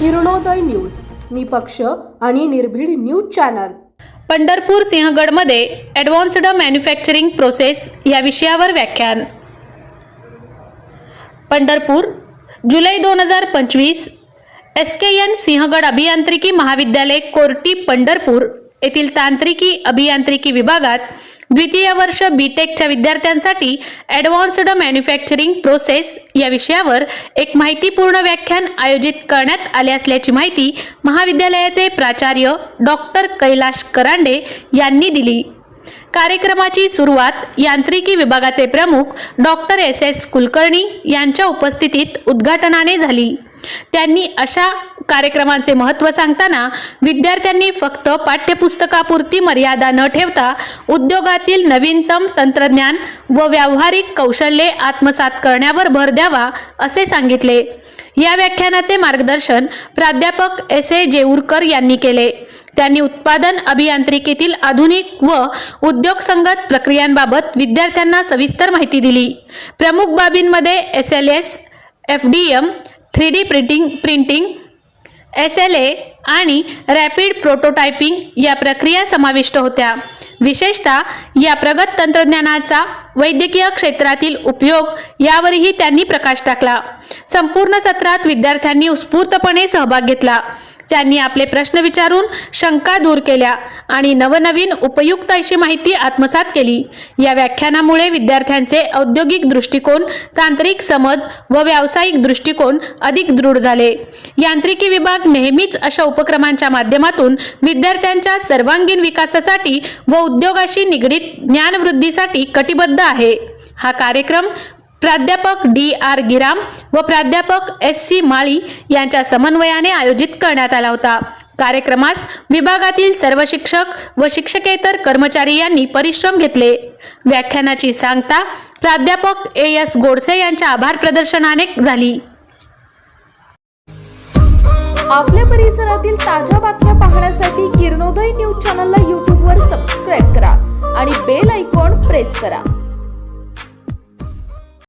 Kiranoday news निपक्ष आणि निर्भीड न्यूज चॅनल. पंढरपूर सिंहगडमध्ये ॲडव्हान्स्ड मॅन्युफॅक्चरिंग प्रोसेस या विषयावर व्याख्यान. पंढरपूर जुलै दोन हजार पंचवीस एस के एन सिंहगड अभियांत्रिकी महाविद्यालय कोर्टी पंढरपूर येथील तांत्रिकी अभियांत्रिकी विभागात द्वितीय वर्ष बी टेकच्या विद्यार्थ्यांसाठी ॲडव्हान्स्ड मॅन्युफॅक्चरिंग प्रोसेस या विषयावर एक माहितीपूर्ण व्याख्यान आयोजित करण्यात आले असल्याची माहिती महाविद्यालयाचे प्राचार्य डॉक्टर कैलाश करांडे यांनी दिली. कार्यक्रमाची सुरुवात यांत्रिकी विभागाचे प्रमुख डॉक्टर एस एस कुलकर्णी यांच्या उपस्थितीत उद्घाटनाने झाली. त्यांनी अशा कार्यक्रमांचे महत्त्व सांगताना विद्यार्थ्यांनी फक्त पाठ्यपुस्तकापुरती मर्यादा न ठेवता उद्योगातील नवीनतम तंत्रज्ञान व व्यावहारिक कौशल्ये आत्मसात करण्यावर भर द्यावा असे सांगितले. या व्याख्यानाचे मार्गदर्शन प्राध्यापक एस ए जेऊरकर यांनी केले. त्यांनी उत्पादन अभियांत्रिकीतील आधुनिक व उद्योगसंगत प्रक्रियांबाबत विद्यार्थ्यांना सविस्तर माहिती दिली. प्रमुख बाबींमध्ये S L S F D M three D printing printing S L A आणि रॅपिड प्रोटोटायपिंग या प्रक्रिया समाविष्ट होत्या. विशेषतः या प्रगत तंत्रज्ञानाचा वैद्यकीय क्षेत्रातील उपयोग यावरही त्यांनी प्रकाश टाकला. संपूर्ण सत्रात विद्यार्थ्यांनी उत्स्फूर्तपणे सहभाग घेतला. त्यांनी आपले प्रश्न विचारून शंका दूर केल्या आणि नवनवीन उपयुक्त अशी माहिती आत्मसात केली. या व्याख्यानामुळे विद्यार्थ्यांचे औद्योगिक दृष्टिकोन तांत्रिक समज व व्यावसायिक दृष्टिकोन अधिक दृढ झाले. यांत्रिकी विभाग नेहमीच अशा उपक्रमांच्या माध्यमातून विद्यार्थ्यांच्या सर्वांगीण विकासासाठी व उद्योगाशी निगडीत ज्ञानवृद्धीसाठी कटिबद्ध आहे. हा कार्यक्रम प्राध्यापक डी आर गिराम व प्राध्यापक एस सी माळी यांच्या समन्वयाने आयोजित करण्यात आला होता. कार्यक्रमास विभागातील सर्व शिक्षक व शिक्षकेतर कर्मचारी यांनी परिश्रम घेतले. व्याख्यानाची सांगता प्राध्यापक ए एस गोडसे यांच्या आभार प्रदर्शनाने झाली. आपल्या परिसरातील ताज्या बातम्या पाहण्यासाठी किरणोदय न्यूज चॅनलला यूट्यूबवर सबस्क्राईब करा आणि बेल ऐकॉन प्रेस करा.